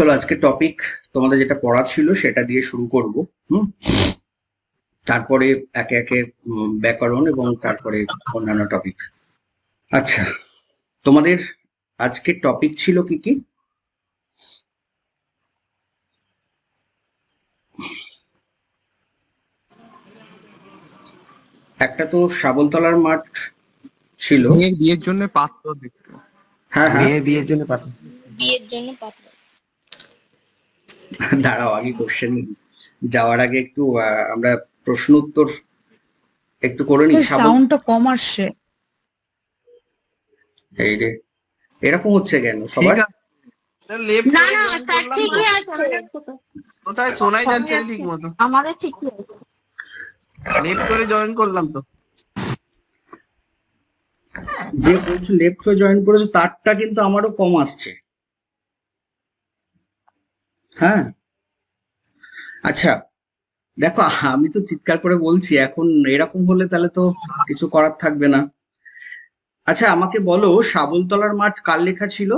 চলো আজকে টপিক তোমাদের যেটা পড়া ছিল সেটা দিয়ে শুরু করব হুম? তারপরে একে একে ব্যাকরণ এবং তারপরে অন্যান্য টপিক আচ্ছা তোমাদের আজকের টপিক ছিল কি কি? একটা তো শাবলতলার মাঠ ছিল। বিয়ের জন্য পাত্র দেখতে। হ্যাঁ হ্যাঁ। বিয়ের জন্য পাঠান বিয়ের জন্য পাত্র দাঁড়াও আগে কোশ্চেন যাওয়ার আগে একটু আহ, আমরা প্রশ্ন উত্তর একটু করে নিই সাউন্ডটা কম আসছে। এই রে এরকম হচ্ছে কেন সবার? আছে। লেফট না না তার ঠিকই আছে। কোথায়? শোনাই যাচ্ছে ঠিক মতো আমাদের ঠিকই আছে। লেফট করে জয়েন করলাম তো। যে বলছো লেফট হয়ে জয়েন করেছে তারটা কিন্তু আমারও কম আসছে। হ্যাঁ। আচ্ছা দেখো আমি তো চিৎকার করে বলছি এখন এরকম হলে তাহলে তো কিছু করার থাকবে না। আচ্ছা আমাকে বলো শাবলতলার মাঠ কার লেখা ছিল?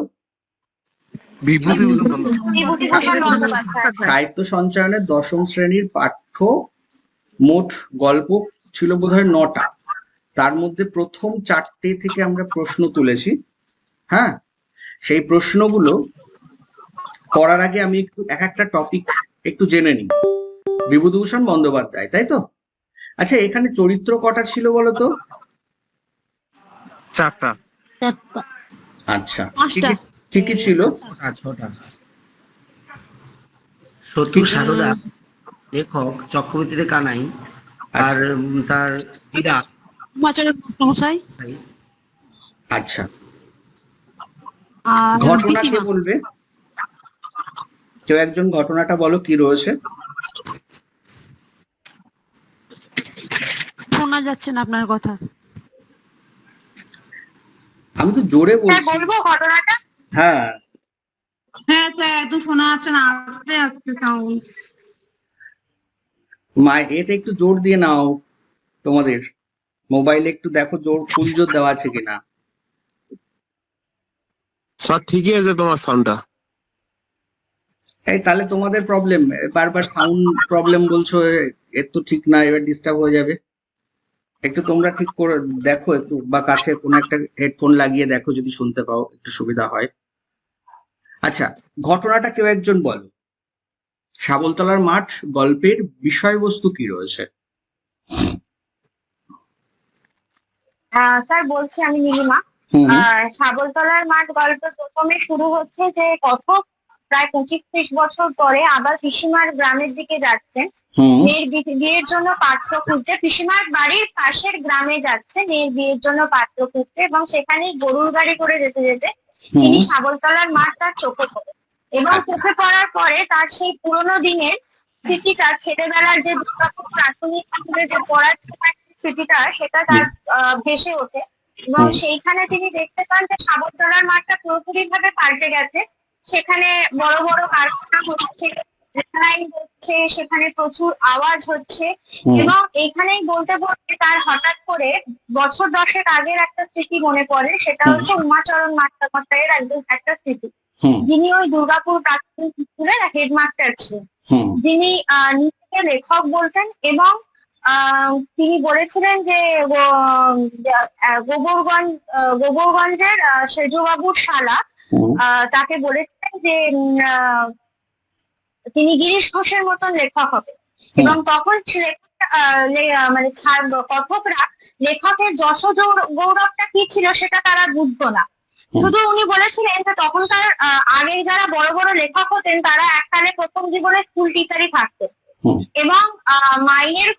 সাহিত্য সঞ্চয়নের দশম শ্রেণির পাঠ্য মোট গল্প ছিল বোধহয় নটা। তার মধ্যে প্রথম চারটে থেকে আমরা প্রশ্ন তুলেছি। হ্যাঁ সেই প্রশ্নগুলো করার আগে আমি একটু এক একটা টপিক একটু জেনে নিই। বিভূতিভূষণ বন্দ্যোপাধ্যায় তাই তো? আচ্ছা এখানে চরিত্র কটা ছিল বলতো? চারটা। আচ্ছা। কি কি- ছিল? সত্যু সারদা লেখক চক্রবর্তীতে কানাই আর তার দিদা। আচ্ছা। ঘটনা কে বলবে? কেউ একজন ঘটনাটা বলো কি রয়েছে? শোনা যাচ্ছে না আপনার কথা। আমি তো জোরে হ্যাঁ বলছি। বলব ঘটনাটা? হ্যাঁ। হ্যাঁ স্যার এত শোনা যাচ্ছে না আস্তে আস্তে সাউন্ড মা এতে একটু জোর দিয়ে নাও তোমাদের। মোবাইলে একটু দেখো জোর ফুল জোর দেওয়া আছে কিনা। সব ঠিকই আছে তোমার সাউন্ডটা এই তাহলে তোমাদের প্রবলেম বারবার সাউন্ড প্রবলেম বলছো এর তো ঠিক না এবার ডিস্টার্ব হয়ে যাবে। একটু তোমরা ঠিক করে দেখো একটু বা কাছে কোনো একটা হেডফোন লাগিয়ে দেখো যদি শুনতে পাও একটু সুবিধা হয়। আচ্ছা ঘটনাটা কেউ একজন বলো। শাবলতলার মাঠ গল্পের বিষয়বস্তু কি রয়েছে? স্যার বলছি আমি নীলিমা। শাবলতলার মাঠ গল্প প্রথমে শুরু হচ্ছে যে কথক প্রায় পঁচিশ ত্রিশ বছর পরে আবার পিসিমার গ্রামের দিকে যাচ্ছেন। মেয়ের বিয়ের জন্য পাত্র খুঁজছে পিসিমার বাড়ির পাশের গ্রামে যাচ্ছে মেয়ের বিয়ের জন্য পাত্র খুঁজছে এবং সেখানে গরুর গাড়ি করে যেতে যেতে তিনি হুম শাবলতলার মাঠ তার চোখে পড়ে। এবং আচ্ছা। চোখে পড়ার পরে তার সেই পুরোনো দিনের স্মৃতিটা ছেলেবেলার যে দুর্গাপুর প্রাথমিক স্কুলে যে পড়ার সময় স্মৃতিটা সেটা তার আহ, ভেসে ওঠে। এবং সেইখানে তিনি দেখতে পান যে সাগরতলার মাঠটা পুরোপুরি ভাবে পাল্টে গেছে। সেখানে বড় বড় কারখানা হচ্ছে হচ্ছে সেখানে প্রচুর আওয়াজ হচ্ছে এবং এইখানেই বলতে বলতে তার হঠাৎ করে বছর দশেক আগের একটা স্মৃতি মনে পড়ে সেটা হচ্ছে উমাচরণ মাস্টারমশাইয়ের একদম একটা স্মৃতি। যিনি ওই দুর্গাপুর প্রাথমিক স্কুলের হেডমাস্টার ছিলেন। যিনি আহ, নিজেকে লেখক বলতেন এবং আহ, তিনি বলেছিলেন যে গোবরগঞ্জ গোবরগঞ্জের সেজুবাবুর শালা তাকে বলেছিলেন যে তিনি গিরিশ ঘোষের মতন লেখক হবে। এবং তখন মানে কথকরা লেখকের যশ গৌরবটা কি ছিল সেটা তারা বুঝতো না। শুধু উনি বলেছিলেন যে তখনকার আগের যারা বড় বড় লেখক হতেন তারা এককালে প্রথম জীবনে স্কুল টিচারই থাকতেন। এবং আহ, মাইনের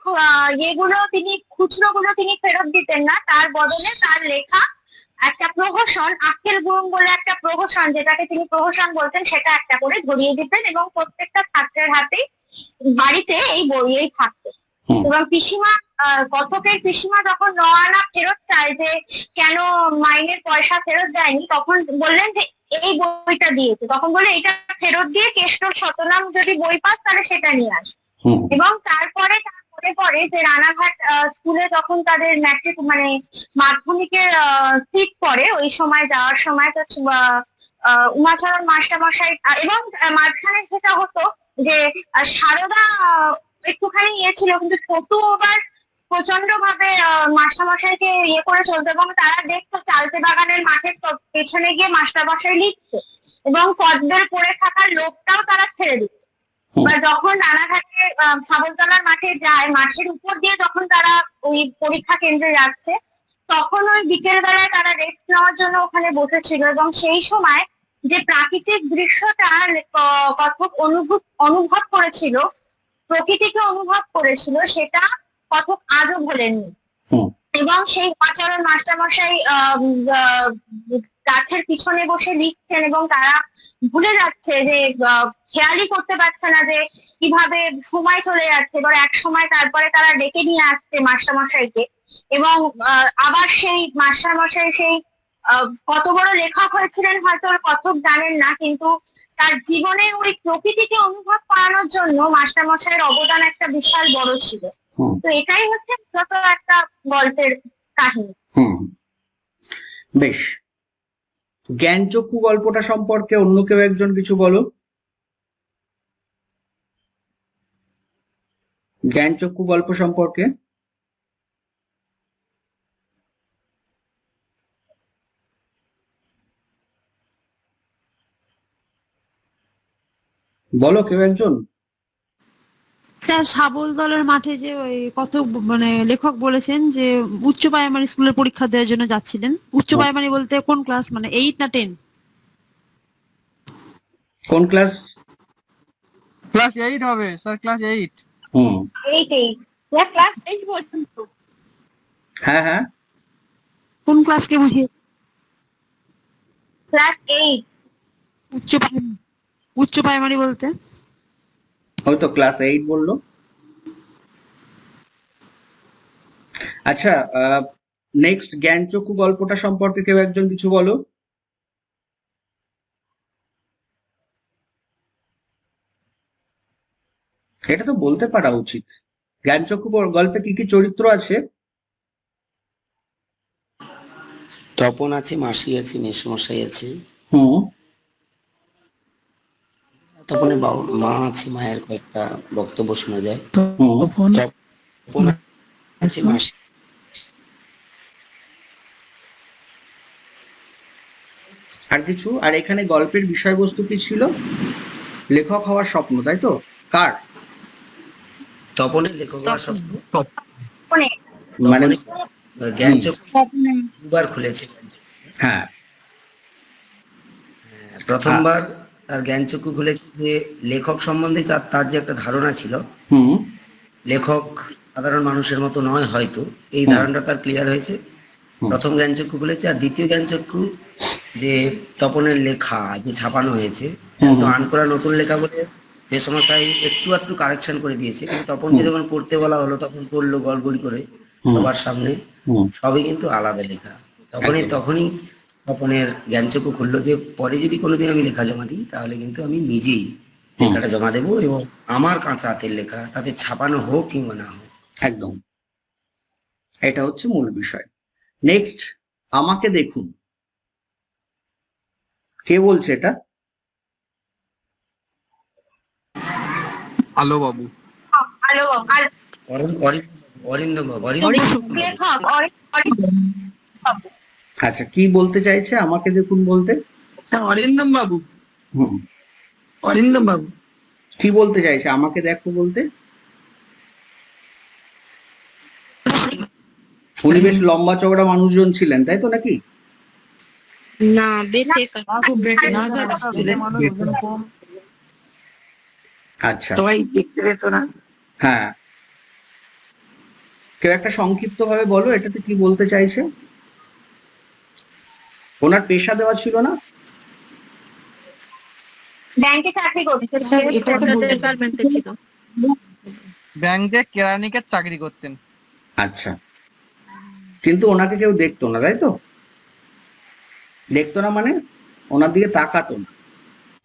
ইয়েগুলো তিনি খুচরো গুলো তিনি ফেরত দিতেন না। তার বদলে তার লেখা একটা প্রহসন আখেল গুরুং বলে একটা প্রহসন যেটাকে তিনি প্রহসন বলতেন সেটা একটা করে ধরিয়ে দিতেন এবং প্রত্যেকটা ছাত্রের হাতেই বাড়িতে এই বইয়েই থাকতো। এবং পিসিমা কথকের পিসিমা যখন ন আনা ফেরত চায় যে কেন মাইনের পয়সা ফেরত দেয়নি তখন বললেন যে এই বইটা দিয়েছে। তখন বলে এটা ফেরত দিয়ে কেষ্টর শতনাম যদি বই পাস তাহলে সেটা নিয়ে আস। এবং তারপরে তার মনে পড়ে যে রানাঘাট স্কুলে যখন তাদের ম্যাট্রিক মানে মাধ্যমিকের সিট পড়ে ওই সময় যাওয়ার সময় তো উমাচরণ মাস্টারমশাই এবং মাঝখানে যেটা হতো যে সারদা একটুখানি ইয়ে ছিল কিন্তু ছোটু আবার প্রচণ্ড ভাবে মাস্টারমশাইকে ইয়ে করে চলতো এবং তারা দেখতো চালতে বাগানের মাঠের পেছনে গিয়ে মাস্টারমশাই লিখছে এবং পদ্মের পড়ে থাকার লোকটাও তারা ছেড়ে দিত। বা যখন রানাঘাটে ছাগলতলার মাঠে যায় মাঠের উপর দিয়ে যখন তারা ওই পরীক্ষা কেন্দ্রে যাচ্ছে তখন ওই বিকেল বেলায় তারা রেস্ট নেওয়ার জন্য ওখানে বসেছিল এবং সেই সময় যে প্রাকৃতিক দৃশ্যটা কথক অনুভব অনুভব করেছিল প্রকৃতিকে অনুভব করেছিল সেটা কথক আজও ভোলেননি। এবং সেই আচরণ মাস্টারমশাই আহ, গাছের পিছনে বসে লিখছেন এবং তারা ভুলে যাচ্ছে যে খেয়ালই করতে পারছে না যে কীভাবে সময় চলে যাচ্ছে। এবার এক সময় তারপরে তারা ডেকে নিয়ে আসছে মাস্টারমশাইকে এবং আবার সেই মাস্টারমশাই সেই কত বড় লেখক হয়েছিলেন হয়তো কথক জানেন না কিন্তু তার জীবনে ওই প্রকৃতিকে অনুভব করানোর জন্য মাস্টারমশাইয়ের অবদান একটা বিশাল বড় ছিল। তো এটাই হচ্ছে মূলত একটা গল্পের কাহিনী। হুম। বেশ। জ্ঞানচক্ষু গল্পটা সম্পর্কে অন্য কেউ একজন কিছু বলো জ্ঞানচক্ষু গল্প সম্পর্কে? বলো কেউ একজন। স্যার সাবল দলের মাঠে যে ওই কত মানে লেখক বলেছেন যে উচ্চ প্রাইমারি স্কুলের পরীক্ষা দেওয়ার জন্য যাচ্ছিলেন। উচ্চ প্রাইমারি বলতে কোন ক্লাস মানে এইট না টেন কোন ক্লাস ক্লাস এইট হবে স্যার ক্লাস এইট হুম। ক্লাস এইট পর্যন্ত। হ্যাঁ হ্যাঁ। কোন ক্লাসকে বুঝিয়ে? ক্লাস এইট উচ্চ প্রাইমারি উচ্চ প্রাইমারি বলতে? ওই তো ক্লাস এইট বলল। আচ্ছা নেক্সট জ্ঞানচক্ষু গল্পটা সম্পর্কে কেউ একজন কিছু বলো? এটা তো বলতে পারা উচিত। জ্ঞানচক্ষু গল্পে কি কি চরিত্র আছে? তপন আছে মাসি আছে মেসমশাই আছে। হুম। তপনের বাবা মা আছে মায়ের কয়েকটা বক্তব্য শোনা যায়। আর কিছু? আর এখানে গল্পের বিষয়বস্তু কি ছিল? লেখক হওয়ার স্বপ্ন তাই তো? কার? তপনের লেখক হওয়ার স্বপ্ন। মানে জ্ঞান দুবার খুলেছে। হ্যাঁ প্রথমবার তার জ্ঞান চক্ষু খুলেছে যে লেখক সম্বন্ধে তার- যে একটা ধারণা ছিল লেখক সাধারণ মানুষের মতো নয় হয়তো এই ধারণাটা তার ক্লিয়ার হয়েছে। প্রথম জ্ঞানচক্ষু খুলেছে আর দ্বিতীয় জ্ঞানচক্ষু যে তপনের লেখা যে ছাপানো হয়েছে হুম। তো আন করা নতুন লেখা বলে মেসমশাই একটু একটু কারেকশন করে দিয়েছে কিন্তু তপনকে। যখন পড়তে বলা হলো তখন পড়ল গড়গড়ি করে সবার সামনে। সবই কিন্তু আলাদা লেখা। তখনই তখনই তপনের জ্ঞানচক্ষু খুললো যে পরে যদি কোনোদিন আমি লেখা জমা দিই তাহলে কিন্তু আমি নিজেই লেখাটা জমা দেবো এবং আমার কাঁচা হাতের লেখা তাতে ছাপানো হোক কিংবা না হোক। একদম। এটা হচ্ছে মূল বিষয়। নেক্সট আমাকে দেখুন। কে বলছে এটা? আলো বাবু। আলো আর অরিন- অরিন- অরিন্দম বাবু, অরিন্দম বাবু। আচ্ছা কি বলতে চাইছে? আমাকে দেখুন বলতে। অরিন্দম বাবু। হুম অরিন্দম বাবু। কি বলতে চাইছে? আমাকে দেখো বলতে। উনি বেশ লম্বা চওড়া মানুষজন ছিলেন তাই তো নাকি? না আচ্ছা। সবাই দেখতে পেত না। হ্যাঁ। কেউ একটা সংক্ষিপ্ত ভাবে বলো এটাতে কি বলতে চাইছে? ওনার পেশা দেওয়া ছিল না? ব্যাংকে চাকরি করতে স্যার এটা তো ডিপার্টমেন্টে ছিল ব্যাংকে কেরানিকের চাকরি করতেন। আচ্ছা। কিন্তু ওনাকে কেউ দেখতো না তাই তো? দেখতো না মানে? ওনার দিকে তাকাতো না।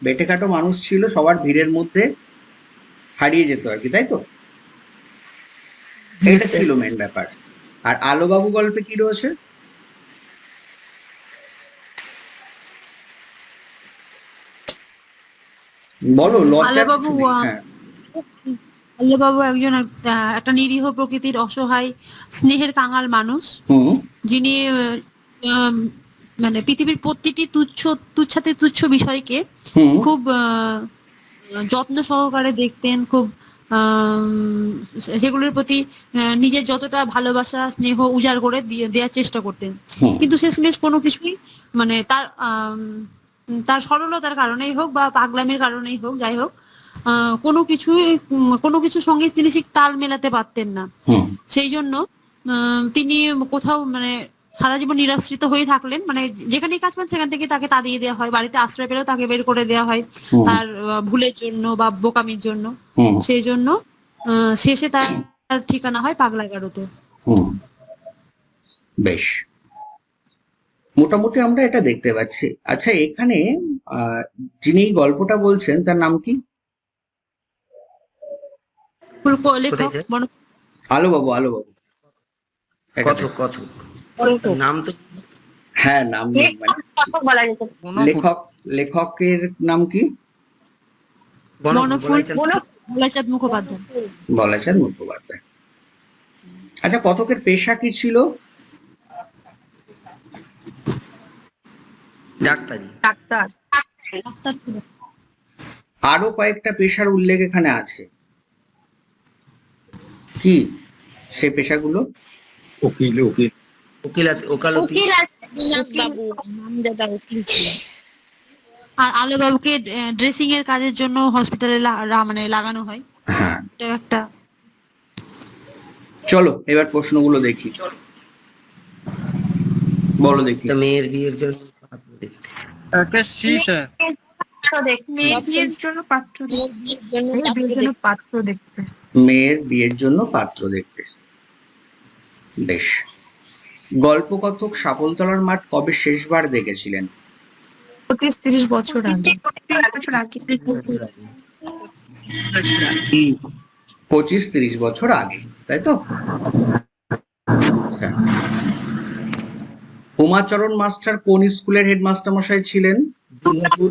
বেটেখাটো মানুষ ছিল সবার ভিড়ের মধ্যে হারিয়ে যেত আর কি তাই তো? এটা ছিল মেন ব্যাপার। আর আলোবাবু গল্পে কি রয়েছে? বলো। আহ, হ্যাঁ। আল্লাহবাবু একজন আহ, একটা নিরীহ প্রকৃতির অসহায় স্নেহের কাঙাল মানুষ। যিনি আহ, আহ, মানে পৃথিবীর প্রতিটি তুচ্ছ তুচ্ছাতে তুচ্ছ বিষয়কে খুব আহ, যত্ন সহকারে দেখতেন খুব সেগুলোর প্রতি আহ, নিজের যতটা ভালোবাসা স্নেহ উজাড় করে দিয়ে দেওয়ার চেষ্টা করতেন। কিন্তু শেষমেশ কোনো কিছুই মানে তার আম, তার সরলতার কারণেই হোক বা পাগলামির কারণেই হোক যাই হোক কোনো উম, কোনো কিছুর সঙ্গে তিনি ঠিক তাল মেলাতে পারতেন না। সেই জন্য তিনি কোথাও মানে সারা জীবন নিরাশ্রিত হয়ে থাকলেন। মানে যেখানেই কাজ পান সেখান থেকে তাকে তাড়িয়ে দেওয়া হয় বাড়িতে আশ্রয় পেলেও তাকে বের করে দেওয়া হয় তার ভুলের জন্য বা বোকামির জন্য। সেই জন্য আহ, শেষে তার ঠিকানা হয় পাগলাগারোতে। বেশ। মোটামুটি আমরা এটা দেখতে পাচ্ছি। আচ্ছা এখানে আহ, যিনি এই গল্পটা বলছেন তার নাম কি? আলো বাবু আলো বাবু কথক কথক। নাম তো হ্যাঁ নাম মানে লেখক লেখকের নাম কি। ভোলাচাঁদ মুখোপাধ্যায়। বলাচাঁদ মুখোপাধ্যায়। আচ্ছা কথকের পেশা কি ছিল? ডাক্তারি। ডাক্তার। ডাক্তার আরও কয়েকটা পেশার উল্লেখ এখানে আছে। কি? সে পেশাগুলো? উকিলাতি ওকালতি। উকিল আছে। বাবু নামজাদা উকিল আর আলো বাবুকে ড্রেসিং এর কাজের জন্য হসপিটালে মানে লাগানো হয়। হ্যাঁ। এটা একটা। চলো এবার প্রশ্নগুলো দেখি। বলো দেখি। মেয়ের বিয়ের জন্য একটা দেখ মেয়ের বিয়ের জন্য পাত্র দেখতে। বেশ। গল্পকথক সাপলতলার মাঠ কবে শেষবার দেখেছিলেন? পঁচিশ তিরিশ বছর আগে। বছর আগে পঁচিশ তিরিশ বছর আগে, তাই তো? আচ্ছা। উমাচরণ মাস্টার কোন স্কুলের হেডমাস্টার মশাই ছিলেন? দুর্গাপুর।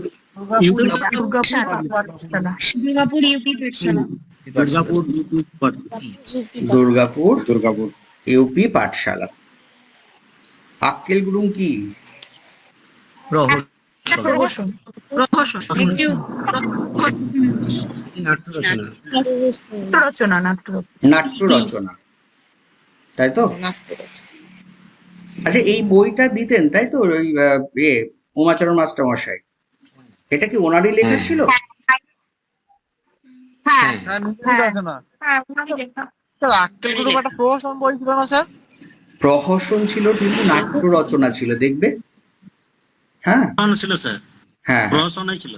দুর্গাপুর ইউপি পাঠশালা। দুর্গাপুর দুর্গাপুর? দুর্গাপুর। ইউপি পাঠশালা। আক্কেল গুরুং কি? রচনা নাট্য। রচনা তাই তো? আচ্ছা এই বইটা দিতেন তাই তো? ওই এ উমাচরণ মাস্টার মশাই এটা কি ওনারই লেখা ছিল? হ্যাঁ না। হ্যাঁ একটা প্রহসন ছিল না স্যার? প্রহসন ছিল কিন্তু নাট্য রচনা ছিল দেখবে? হ্যাঁ। ছিল স্যার। হ্যাঁ হ্যাঁ, প্রহসনই ছিল।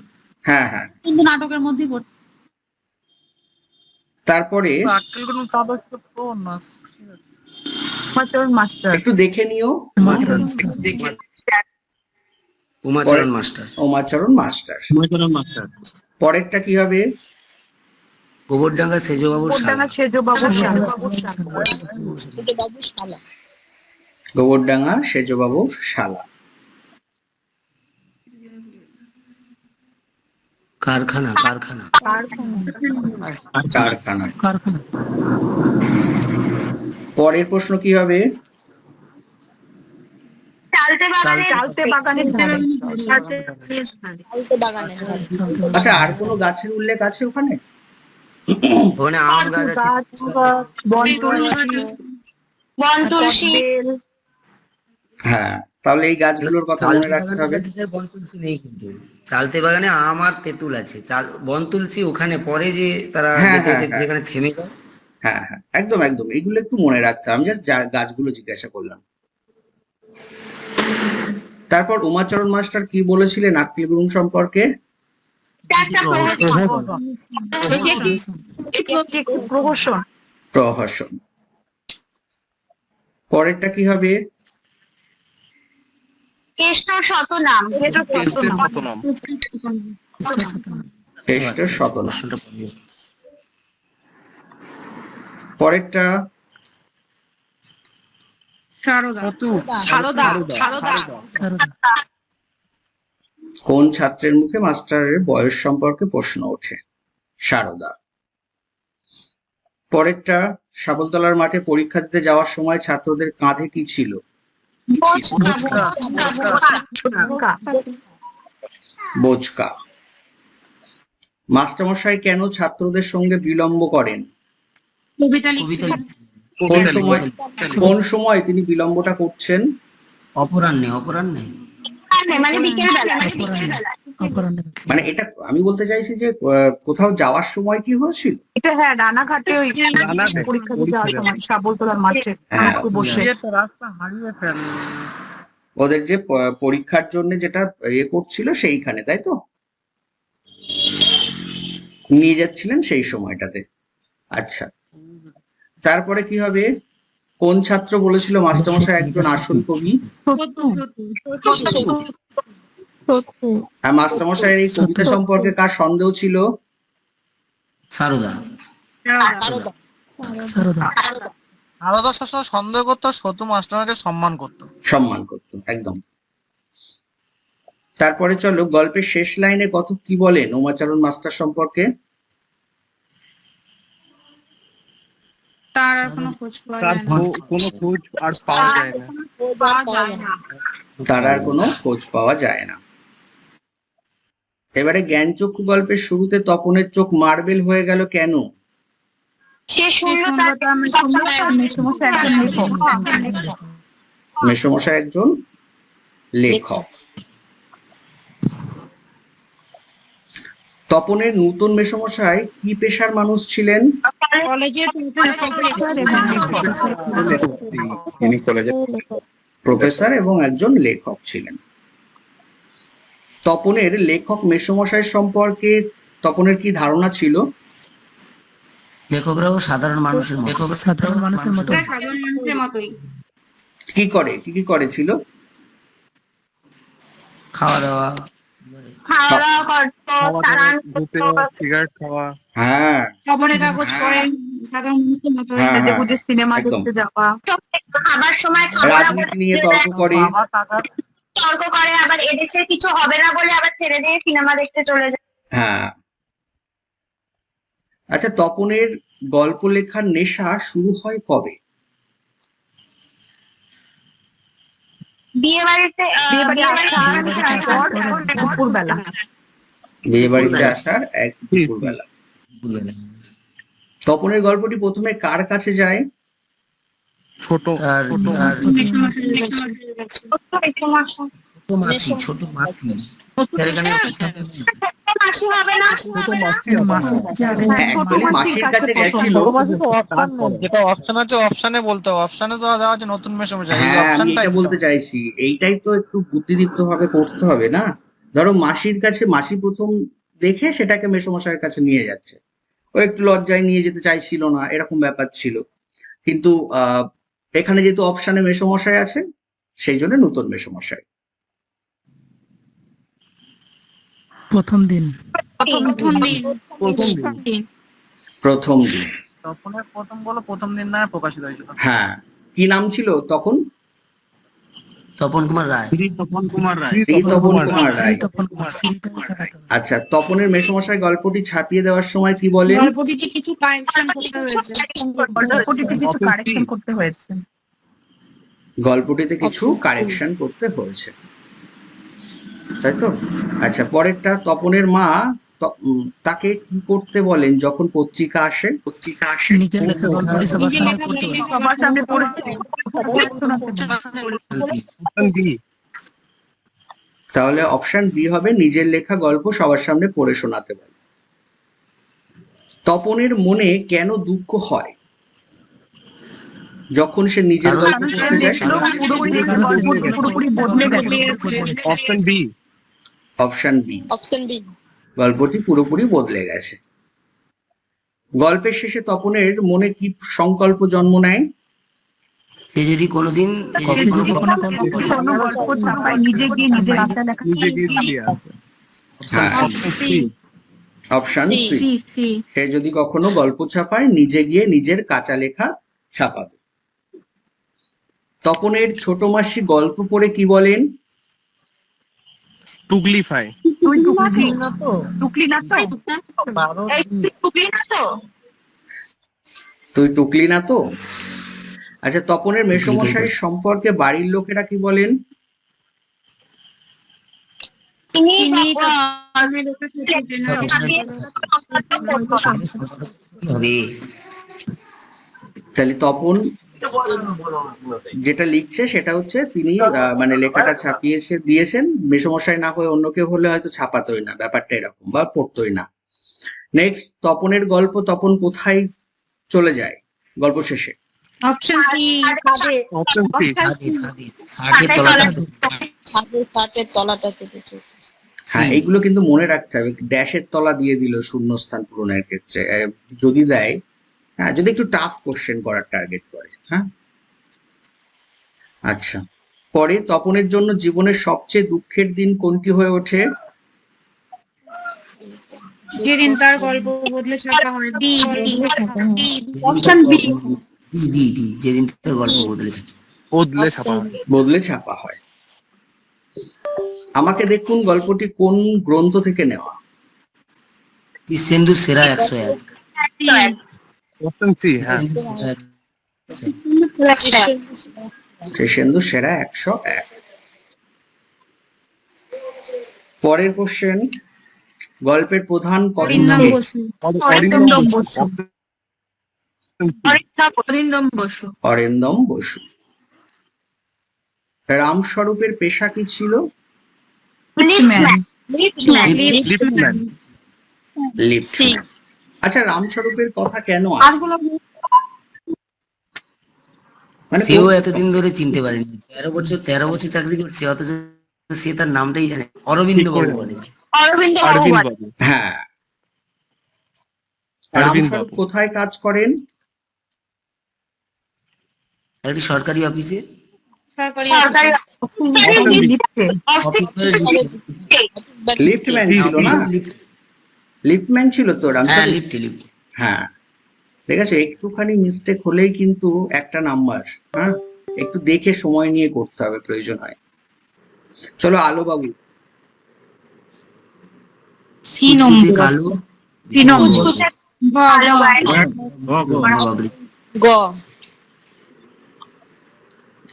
হ্যাঁ হ্যাঁ। কিন্তু নাটকের মধ্যেই তারপরে আক্কেল গ্রুপ তাদের উমাচরণ মাস্টার। একটু দেখে নিও। Umacharan master. Umacharan master. Mohitram master. পরেরটা কি হবে? গোবরডাঙ্গা সেজবাবুর শালা। গোবরডাঙ্গা সেজবাবু শালা। কারখানা। কারখানা। কারখানা। পরের প্রশ্ন কি হবে? চালতে বাগানে চালতে বাগানের ধারে আচ্ছা আর কোনো গাছের উল্লেখ আছে ওখানে? ওখানে আম গাছ বন তুলসী হ্যাঁ তাহলে এই গাছগুলোর কথা মনে রাখতে হবে। নেই কিন্তু। চালতে বাগানে আম আর তেঁতুল আছে। চাল বনতুলসী ওখানে পরে যে তারা হ্যাঁ, হ্যাঁ, হ্যাঁ। যেখানে থেমে যায়। হ্যাঁ হ্যাঁ একদম একদম। এগুলো একটু মনে রাখতে আমি জাস্ট গাছগুলো জিজ্ঞাসা করলাম। তারপর উমাচরণ মাস্টার কি বলেছিলেন আক্কিল গুরুং সম্পর্কে? প্রহসন। পরেরটা কি হবে? কৃষ্ণ শতনাম। টেস্টের শতনা প্রশ্নটা পড়িয়ে। পরেরটা কোন ছাত্রের মুখে মাস্টারের বয়স সম্পর্কে প্রশ্ন ওঠে? সারদা। পরেরটা সাবলতলার মাঠে পরীক্ষা দিতে যাওয়ার সময় ছাত্রদের কাঁধে কি ছিল? বোচকা। মাস্টারমশাই কেন ছাত্রদের সঙ্গে বিলম্ব করেন? কবিতা কোন সময় কোন সময় তিনি বিলম্বটা করছেন? অপরাহ্নে অপরাহ্নে। মানে বিকেল বেলা মানে এটা আমি বলতে চাইছি যে আহ, কোথাও যাওয়ার সময় কি হয়েছিল? এটা হ্যাঁ রানাঘাটে ওই পরীক্ষা যাওয়ার সময় সাবলতলার মাঠে। হ্যাঁ। বসে। রাস্তা হারিয়ে ফেল। ওদের যে পরীক্ষার জন্য যেটা ইয়ে করছিল সেইখানে তাই তো? নিয়ে যাচ্ছিলেন সেই সময়টাতে। আচ্ছা। তারপরে কি হবে? কোন ছাত্র বলেছিল মাস্টারমশাই একজন আসল কবি? আর মাস্টারমশাইয়ের এই কবিতা সম্পর্কে কার সন্দেহ ছিল? সারদা। সবসময় সন্দেহ করতো সতু মাস্টারকে সম্মান করতো। সম্মান করতো একদম। তারপরে চলো গল্পের শেষ লাইনে কত কি বলেন? উমাচরণ মাস্টার সম্পর্কে। তার আর কোনো খোঁজ পাওয়া যায় না। কোনো খোঁজ আর পাওয়া যায় না। পাওয়া যায় না। তার আর কোনো খোঁজ পাওয়া যায় না। এবারে জ্ঞানচক্ষু গল্পের শুরুতে তপনের চোখ মার্বেল হয়ে গেল কেন? সে মেসমশাই একজন লেখক মেসমশাই একজন লেখক তপনের নতুন মেসমশাই কি পেশার মানুষ ছিলেন? তিনি প্রফেসর এবং একজন লেখক ছিলেন। তপনের লেখক মেসমশাই সম্পর্কে তপনের কি ধারণা ছিল? লেখকরাও সাধারণ মানুষের মতো। সাধারণ মানুষের মতো। সাধারণ মানুষের মতোই। কি করে? কি কি করেছিল? খাওয়া দাওয়া খাওয়া দাওয়া করতো চালান সিগারেট খাওয়া। হ্যাঁ। খবরের কাগজ হ্যাঁ, হ্যাঁ, সিনেমা দেখতে যাওয়া। খাবার সময় খাওয়া নিয়ে তর্ক করে। তর্ক করে আবার এদেশের কিছু হবে না বলে আবার ছেড়ে দিয়ে সিনেমা দেখতে চলে যায়। হ্যাঁ। আচ্ছা তপনের গল্প লেখার নেশা শুরু হয় কবে? বিয়ে বাড়িতে বিয়ে বাড়ি আসার দুপুরবেলা। বিয়ে বাড়িতে আসার এক দুপুরবেলা। তপনের গল্পটি প্রথমে কার কাছে যায়? ছোট ছোট ছোট মাসি। ছোট মাসি। মাসি হবে না। মাসির কাছে। গেছিল। যেটা অপশন আছে অপশনে বলতে অপশনে তো দেওয়া আছে নতুন হ্যাঁ আমি এটা বলতে চাইছি। এইটাই তো একটু বুদ্ধিদীপ্ত ভাবে করতে হবে না? ধরো মাসির কাছে মাসি প্রথম দেখে সেটাকে মেসমশাইয়ের কাছে নিয়ে যাচ্ছে। ও একটু লজ্জায় নিয়ে যেতে চাইছিল না এরকম ব্যাপার ছিল। কিন্তু আহ এখানে যেহেতু অপশানে মেসমশাই আছে সেই জন্য নতুন মেসমশাই। প্রথম দিন। প্রথম দিন। প্রথম দিন। প্রথম দিন। তপনের প্রথম বলো প্রথম দিন না প্রকাশিত হয়েছিল? হ্যাঁ। কি নাম ছিল তখন তপন কুমার রায়। তপন কুমার রায়। তপন কুমার রায়। আচ্ছা তপনের মেসমশাই গল্পটি ছাপিয়ে দেওয়ার সময় কি বলেন? গল্পটিতে কিছু কারেকশন করতে হয়েছে। গল্পটিতে কিছু কারেকশন করতে হয়েছে। গল্পটিতে কিছু কারেকশন করতে হয়েছে। তাই তো? আচ্ছা পরেরটা তপনের মা তাকে কি করতে বলেন যখন পত্রিকা আসে? পত্রিকা আসে তাহলে অপশন বি হবে নিজের লেখা গল্প সবার সামনে পড়ে শোনাতে বলে তপনের মনে কেন দুঃখ হয়? যখন সে নিজের গল্প সে যায়। Option B option B option B গল্পটি পুরোপুরি বদলে গেছে। গল্পের শেষে তপনের মনে কি সংকল্প জন্ম নেয়? সে যদি কোনোদিন আসে হ্যাঁ। Option C option C C C C সে যদি কখনো গল্প ছাপায় নিজে গিয়ে নিজের কাঁচা লেখা ছাপাবে। তপনের ছোট মাসি গল্প পড়ে কি বলেন? তুই টুকলি টুকলি না তো টুকলি না তো তুই টুকলি না তো আচ্ছা তপনের মেসমশাইয়ের সম্পর্কে বাড়ির লোকেরা কি বলেন? তাহলে তপন যেটা লিখছে সেটা হচ্ছে তিনি আহ, মানে লেখাটা ছাপিয়েছে দিয়েছেন। মেসমশাই না হয়ে অন্য কেউ হলে হয়তো ছাপাতোই না ব্যাপারটা এরকম বা পড়তোই না। নেক্সট তপনের গল্প তপন কোথায় চলে যায়? গল্প শেষে। অপশন অপশন হ্যাঁ এইগুলো কিন্তু মনে রাখতে হবে। ড্যাশের তলা দিয়ে দিল শূন্যস্থান পূরণের ক্ষেত্রে। যদি দেয় হ্যাঁ যদি একটু টাফ কোশ্চেন করার টার্গেট করে হ্যাঁ? আচ্ছা। পরে তপনের জন্য জীবনের সবচেয়ে দুঃখের দিন কোনটি হয়ে ওঠে? যেদিন তার গল্প বদলে ছাপা হয়। D D option B B B B যেদিন তোর গল্প বদলেছে বদলে ছাপা হয়। বদলে ছাপা হয়। আমাকে দেখুন গল্পটি কোন গ্রন্থ থেকে নেওয়া? সিন্ধুর সেরা একশো এক। অপশন সি হ্যাঁ। সিন্ধুর সেরা একশো এক। পরের কোশ্চেন গল্পের প্রধান অরিন্দম বসু। রামস্বরূপের পেশা কি ছিল। আচ্ছা রামস্বরূপের কথা কেন মানে সেও এতদিন ধরে চিনতে পারেনি। তেরো বছর তেরো বছর চাকরি করছে অথচ সে তার নামটাই জানে অরবিন্দ বাবু বলে। অরবিন্দ অরবিন্দ বাবু হ্যাঁ। রামস্বরূপ কোথায় কাজ করেন? একটি সরকারি অফিসে। লিফটম্যান ছিল না? লিফটম্যান ছিল তো হ্যাঁ লিফটে লিফট। হ্যাঁ। ঠিক আছে? একটুখানি মিস্টেক হলেই কিন্তু একটা নাম্বার হ্যাঁ? একটু দেখে সময় নিয়ে করতে হবে প্রয়োজন হয়। চলো আলো বাবু।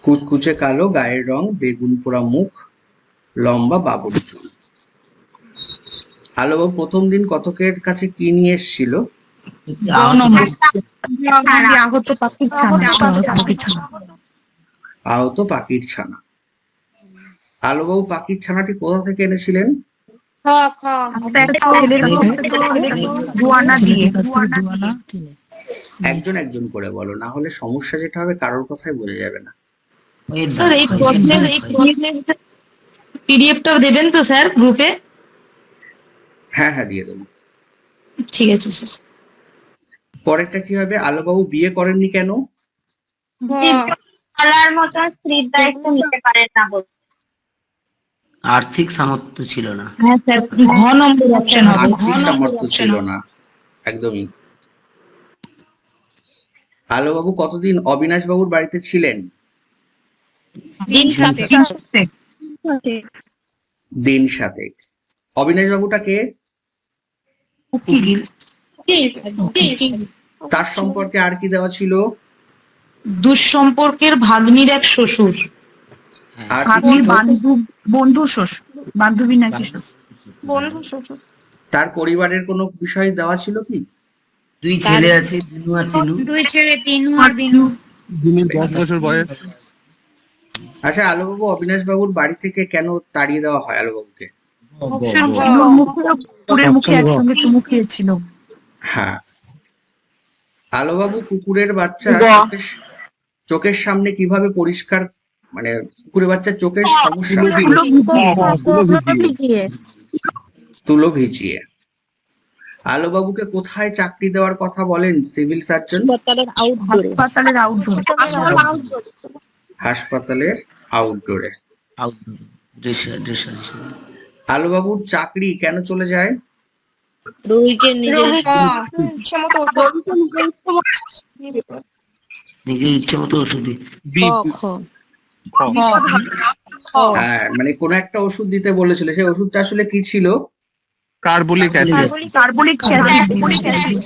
কুচকুচে কালো গায়ের রং বেগুন পোড়া মুখ লম্বা বাবুর চুল। আলো বাবু প্রথম দিন কতকের কাছে কি নিয়ে এসেছিল? আহত পাখির ছানা আহত পাখির ছানা। ছানাটি কোথা থেকে এনেছিলেন? একজন একজন করে বলো না হলে সমস্যা যেটা হবে কারোর কথাই বোঝা যাবে না। ওই স্যার এই প্রশ্নের এই প্রশ্নের পিডিএফটা দেবেন তো স্যার গ্রুপে? হ্যাঁ হ্যাঁ দিয়ে দেবো। ঠিক আছে স্যার। পরেরটা কি হবে? আলোবাবু বিয়ে করেননি কেন? গ বলার মতো স্ত্রীর দায়িত্ব নিতে পারেন না বলে। আর্থিক সামর্থ্য ছিল না। হ্যাঁ স্যার ঘ নম্বর অপশন হবে। আর্থিক সামর্থ্য ছিল না। একদমই। আলোবাবু কতদিন অবিনাশ বাবুর বাড়িতে ছিলেন? দিন সাথে অবিনাশ বাবুটাকে তার সম্পর্কে আর কি দেওয়া ছিল? দুঃসম্পর্কের ভাগ্নির এক শ্বশুর। আর ভাগ্নির ছিল? বন্ধু শ্বশুর বান্ধবী নাকি বন্ধু শ্বশুর। তার পরিবারের কোনো বিষয় দেওয়া ছিল কি? দুই ছেলে আছে বিনু আর তিনু। দুই ছেলে তিনু আর বিনু। দিনের দশ বছর বয়স। আচ্ছা আলোবাবু অবিনাশ বাবুর বাড়ি থেকে কেন তাড়িয়ে দেওয়া হয় আলোবাবুকে মুখে মুখে একসঙ্গে চুমু খেয়েছিল। হ্যাঁ। আলোবাবু কুকুরের বাচ্চা চোখের- সামনে কীভাবে পরিষ্কার মানে কুকুরের বাচ্চার চোখের সমস্যা? তুলো ভিজিয়ে। আলোবাবুকে কোথায় চাকরি দেওয়ার কথা বলেন সিভিল সার্জন? হাসপাতালের আউটডোরে আউটডোর আলোবাবুর চাকরি কেন চলে যায়? নিজের ইচ্ছে মতো ওষুধে। হ্যাঁ মানে কোনো একটা ওষুধ দিতে বলেছিল। সেই ওষুধটা আসলে কি ছিল? Carbolic acid. Carbolic acid.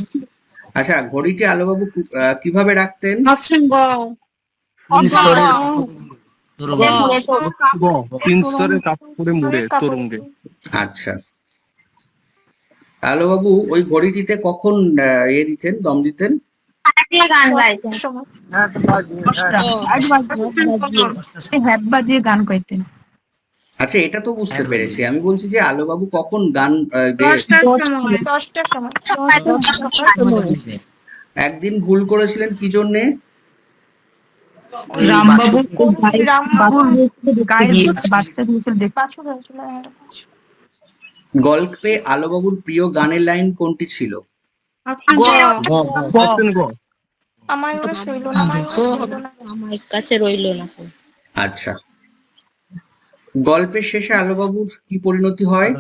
আচ্ছা ঘড়িটি আলোবাবু আহ, কীভাবে রাখতেন? অপশন গ। তিন স্তরে মুড়ে তরঙ্গে আচ্ছা। আলোবাবু ওই ঘড়িটিতে কখন আহ, ইয়ে দিতেন দম দিতেন? গান গাইতেন। বাজিয়ে গান গাইতেন। আচ্ছা এটা তো বুঝতে পেরেছি। আমি বলছি যে আলোবাবু কখন গান একদিন ভুল করেছিলেন কি জন্যে? রামবাবু বাচ্চা দিয়েছিল দেখতে বাছুর হয়েছিল হ্যাঁ। গল্পে আলোবাবুর প্রিয় গানের লাইন কোনটি ছিল? গ আমার কাছে রইল না আচ্ছা। গল্পের শেষে আলোবাবুর কি পরিণতি হয়?